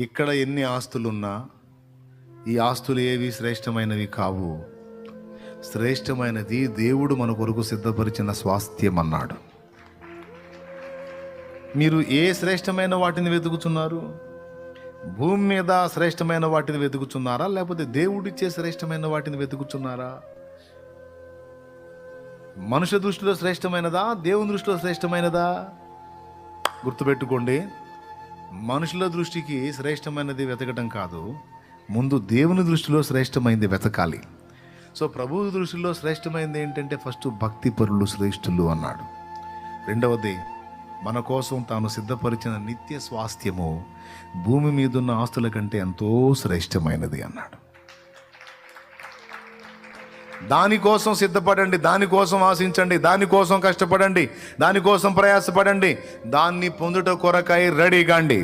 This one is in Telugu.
ఇక్కడ ఎన్ని ఆస్తులున్నా ఈ ఆస్తులు ఏవి శ్రేష్టమైనవి కావు. శ్రేష్టమైనది దేవుడు మన కొరకు సిద్ధపరిచిన స్వాస్థ్యం అన్నాడు మీరు ఏ శ్రేష్టమైన వాటిని వెతుకుతున్నారు భూమి మీద శ్రేష్టమైన వాటిని వెతుకుతున్నారా లేకపోతే దేవుడిచ్చే శ్రేష్టమైన వాటిని వెతుకుతున్నారా మనుష్య దృష్టిలో శ్రేష్టమైనదా? దేవుని దృష్టిలో శ్రేష్టమైనదా? గుర్తుపెట్టుకోండి. మనుషుల దృష్టికి శ్రేష్టమైనది వెతకటం కాదు ముందు దేవుని దృష్టిలో శ్రేష్టమైనది వెతకాలి. సో ప్రభువు దృష్టిలో శ్రేష్టమైనది ఏంటంటే ఫస్ట్ భక్తి పరులు శ్రేష్ఠులు అన్నాడు. రెండవది మన కోసం తాను సిద్ధపరిచిన నిత్య స్వాస్థ్యము భూమి మీదున్న ఆస్తుల కంటే ఎంతో శ్రేష్టమైనది అన్నాడు. దానికోసం సిద్ధపడండి దానికోసం ఆశించండి దానికోసం కష్టపడండి దానికోసం ప్రయాసపడండి దాన్ని పొందుట కొరకై రెడీ కాండి